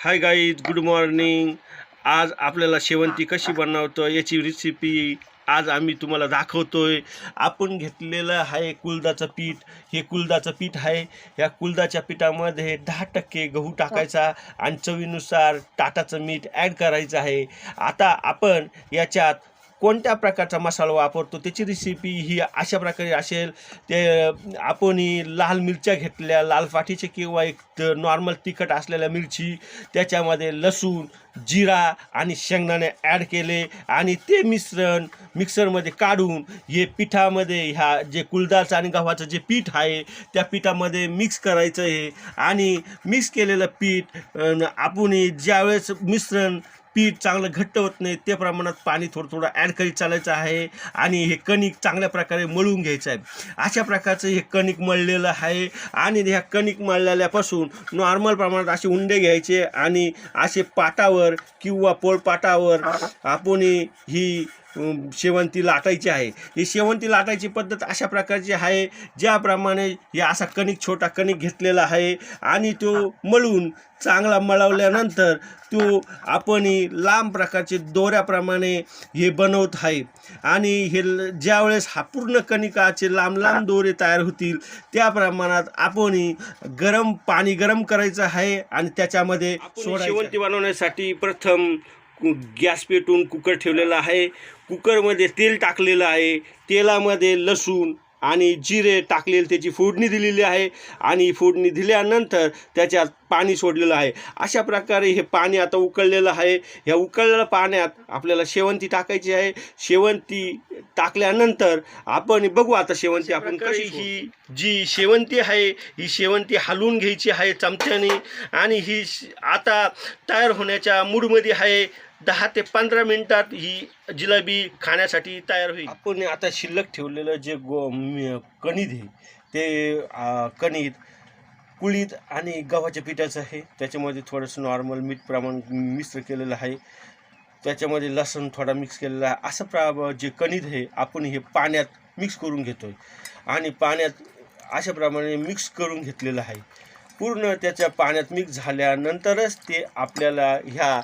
Hi guys good morning आज आपल्याला शेवंती कशी बनवतो याची रेसिपी आज आम्ही तुम्हाला दाखवतोय. आपण घेतलेलं आहे कुलदाचं पीठ. हे कुलदाचं पीठ आहे. या कुलदाच्या पिठामध्ये दहा टक्के गहू टाकायचा आणि चवीनुसार टाटाचं मीठ ॲड करायचं आहे. आता आपण याच्यात कोणत्या प्रकारचा मसाला वापरतो त्याची रेसिपी ही अशा प्रकारे असेल ते आपण लाल मिरच्या घेतल्या लाल पाठीचे किंवा एक नॉर्मल तिखट असलेल्या मिरची त्याच्यामध्ये लसूण जिरा आणि शेंगदाणे ॲड केले आणि ते मिश्रण मिक्सरमध्ये काढून हे पिठामध्ये ह्या जे कुलदारचं आणि गव्हाचं जे पीठ आहे त्या पिठामध्ये मिक्स करायचं आहे. आणि मिक्स केलेलं पीठ आपण ज्यावेळेस मिश्रण पीठ चांगलं घट्ट होत नाही त्या प्रमाणात पाणी थोडं थोडं ॲड करीत चालायचं आहे आणि हे कणिक चांगल्या प्रकारे मळून घ्यायचं आहे. अशा प्रकारचं हे कणिक मळलेलं आहे आणि ह्या कणिक मळलेल्यापासून नॉर्मल प्रमाणात असे उंडे घ्यायचे आणि असे पाटावर किंवा पोळपाटावर आपण ही शेवंती लाटायची आहे. ही शेवंती लाटायची पद्धत अशा प्रकारची आहे ज्याप्रमाणे हे असा कणिक छोटा कणिक घेतलेला आहे आणि तो मळून चांगला मळवल्यानंतर तो आपण लांब प्रकारचे दोऱ्याप्रमाणे हे बनवत आहे. आणि हे ज्यावेळेस हा पूर्ण कणिकाचे लांब लांब दोरे तयार होतील त्या प्रमाणात आपण गरम पाणी गरम करायचं आहे आणि त्याच्यामध्ये शेवंती बनवण्यासाठी प्रथम गॅस पेटून कुकर ठेवलेला आहे. कुकरमध्ये तेल टाकलेलं आहे. तेलामध्ये लसूण आणि जिरे टाकलेले त्याची फोडणी दिलेली आहे. आणि फोडणी दिल्यानंतर त्याच्यात पाणी सोडलेलं आहे. अशा प्रकारे हे पाणी आता उकळलेलं आहे. ह्या उकळलेल्या पाण्यात आपल्याला शेवंती टाकायची आहे. शेवंती टाकल्यानंतर आपण बघू आता शेवंती आपण कशी ही जी शेवंती आहे ही शेवंती हलवून घ्यायची आहे चमच्याने आणि ही आता तयार होण्याच्या मूडमध्ये आहे. दहा ते पंधरा मिनिटात ही जिलेबी खाण्यासाठी तयार होईल. आपण आता शिल्लक ठेवलेलं जे गो कणित आहे ते आ, कणित कुळीत आणि गव्हाच्या पिठाचं आहे. त्याच्यामध्ये थोडंसं नॉर्मल मीठ प्रमाण मिश्र केलेलं आहे. त्याच्यामध्ये लसूण थोडा मिक्स केलेला आहे. असं प्रा जे कणित आहे आपण हे पाण्यात मिक्स करून घेतो आहे आणि पाण्यात अशा प्रमाणे मिक्स करून घेतलेलं आहे. पूर्ण त्याच्या पाण्यात मिक्स झाल्यानंतरच ते आपल्याला ह्या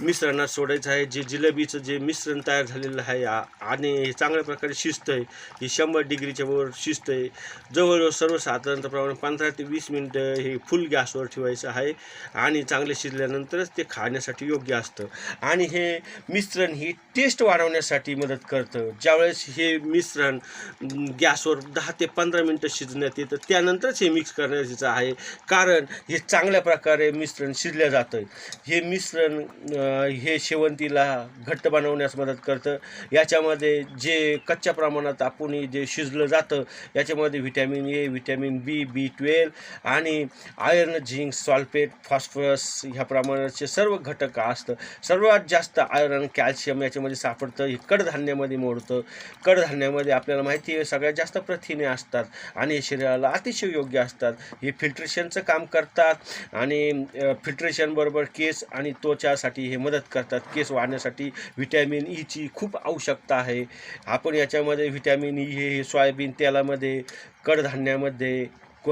मिश्रणात सोडायचं आहे. जे जिलेबीचं जे मिश्रण तयार झालेलं आहे आणि हे चांगल्या प्रकारे शिजतं आहे हे शंभर डिग्रीच्या वर शिजतं आहे जवळजवळ सर्वसाधारणतः प्रमाणे पंधरा ते वीस मिनटं हे फुल गॅसवर ठेवायचं आहे. आणि चांगले शिजल्यानंतरच ते खाण्यासाठी योग्य असतं. आणि हे मिश्रण ही टेस्ट वाढवण्यासाठी मदत करतं. ज्यावेळेस हे मिश्रण गॅसवर दहा ते पंधरा मिनटं शिजण्यात येतं त्यानंतरच हे मिक्स करण्याचं आहे. कारण हे चांगल्या प्रकारे मिश्रण शिजलं जातं. हे मिश्रण हे शेवंतीला घट्ट बनवण्यास मदत करतं. याच्यामध्ये जे कच्च्या प्रमाणात आपण जे शिजलं जातं याच्यामध्ये vitamin A vitamin B B twelve आणि आयर्न झिंक सॉल्फेट फॉस्फरस ह्या प्रमाणाचे सर्व घटक असतं. सर्वात जास्त आयर्न कॅल्शियम याच्यामध्ये सापडतं. हे कडधान्यामध्ये मोडतं. कडधान्यामध्ये आपल्याला माहिती आहे सगळ्यात जास्त प्रथिने असतात आणि हे शरीराला अतिशय योग्य असतात. हे फिल्ट्रेशनचं काम करतात आणि फिल्ट्रेशनबरोबर केस आणि त्वचासाठी हे मदत करतात. केस वाढण्यासाठी व्हिटॅमिन ईची e खूप आवश्यकता आहे. आपण याच्यामध्ये व्हिटॅमिन ई e, हे सोयाबीन तेलामध्ये कडधान्यामध्ये क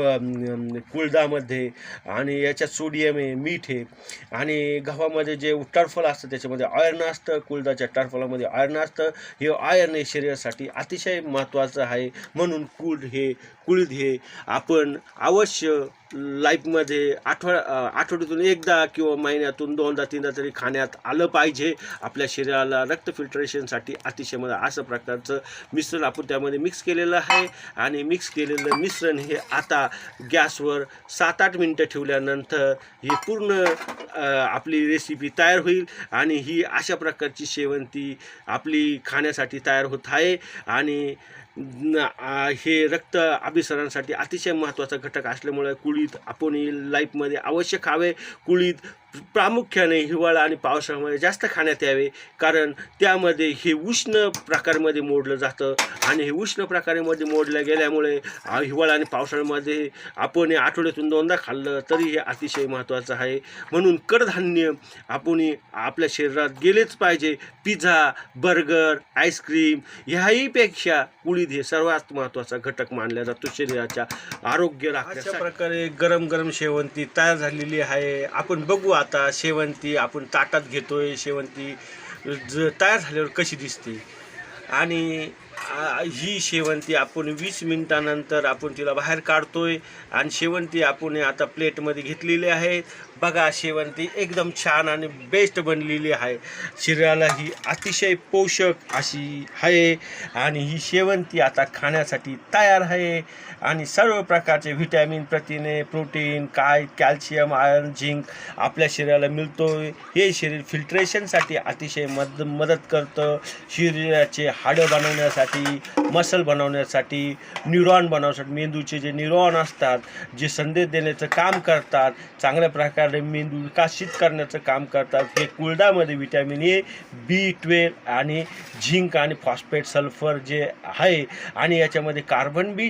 कुळदामध्ये आणि याच्यात सोडियम आहे मीठ आहे. आणि गव्हामध्ये जे टर्फल असतं त्याच्यामध्ये आयर्न असतं. कुळदाच्या टर्फलामध्ये आयर्न असतं. हे आयर्न हे शरीरासाठी अतिशय महत्त्वाचं आहे. म्हणून कुळ हे कुळद हे आपण अवश्य लाईफमध्ये आठवड आठवड्यातून एकदा किंवा महिन्यातून दोनदा तीनदा तरी खाण्यात आलं पाहिजे. आपल्या शरीराला रक्त फिल्ट्रेशनसाठी अतिशय मला असं प्रकारचं मिश्रण आपण त्यामध्ये मिक्स केलेलं आहे. आणि मिक्स केलेलं मिश्रण हे आता गॅसवर सात आठ मिनटं ठेवल्यानंतर ही पूर्ण आपली रेसिपी तयार होईल. आणि ही अशा प्रकारची शेवंती आपली खाण्यासाठी तयार होत आहे. आणि हे रक्त अभिसरणासाठी अतिशय महत्त्वाचा घटक असल्यामुळे कुळीत आपण ही लाईफमध्ये आवश्यक हवे कुळीत प्रामुख्याने हिवाळा आणि पावसाळ्यामध्ये जास्त खाण्यात यावे कारण त्यामध्ये हे उष्ण प्रकारमध्ये मोडलं जातं आणि हे उष्ण प्रकारामध्ये मोडल्या गेल्यामुळे हिवाळा आणि पावसाळ्यामध्ये आपण हे आठवड्यातून दोनदा खाल्लं तरी हे अतिशय महत्त्वाचं आहे. म्हणून कडधान्य आपण आपल्या शरीरात गेलेच पाहिजे. पिझ्झा बर्गर आईस्क्रीम ह्याहीपेक्षा उडीद हे सर्वात महत्त्वाचा घटक मानला जातो शरीराच्या आरोग्य राखण्यासाठी. अशा प्रकारे गरम गरम शेवंती तयार झालेली आहे. आपण बघू आता शेवंती आपण ताटात घेतोय शेवंती ज तयार झाल्यावर कशी दिसते? आणि ही शेवंती आपण वीस मिनिटानंतर आपण तिला बाहेर काढतोय. आणि शेवंती आपण आता प्लेटमध्ये घेतलेली आहे. बघा शेवंती एकदम छान आणि बेस्ट बनलेली आहे. शरीराला ही अतिशय पोषक अशी आहे. आणि ही शेवंती आता खाण्यासाठी तयार आहे. आणि सर्व प्रकारचे व्हिटॅमिन प्रथिने प्रोटीन काय कॅल्शियम आयर्न झिंक आपल्या शरीराला मिळतो हे शरीर फिल्ट्रेशनसाठी अतिशय मद मदत करतं. शरीराचे हाडं बनवण्यासाठी मसल बनवण्यासाठी न्यूरॉन बनवण्यासाठी मेंदूचे जे न्यूरॉन असतात जे संदेश देण्याचं काम करतात चांगल्या प्रकारे मेंदू विकसित करण्याचं काम करतात हे कुळदामध्ये विटॅमिन ए बी ट्वेल्व आणि झिंक आणि फॉस्फेट सल्फर जे आहे आणि याच्यामध्ये कार्बन बी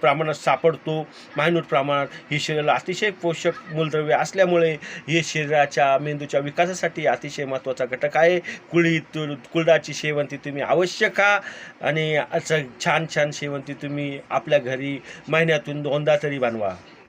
प्रमाणात सापडतो मायनूट प्रमाणात. ही शरीराला अतिशय पोषक मूलद्रव्य असल्यामुळे हे शरीराच्या मेंदूच्या विकासासाठी अतिशय महत्त्वाचा घटक आहे. कुळी तु कुळदाची शेवंती तुम्ही अवश्य खा आणि असं छान छान शेवंती तुम्ही आपल्या घरी महिन्यातून दोनदा तरी बनवा.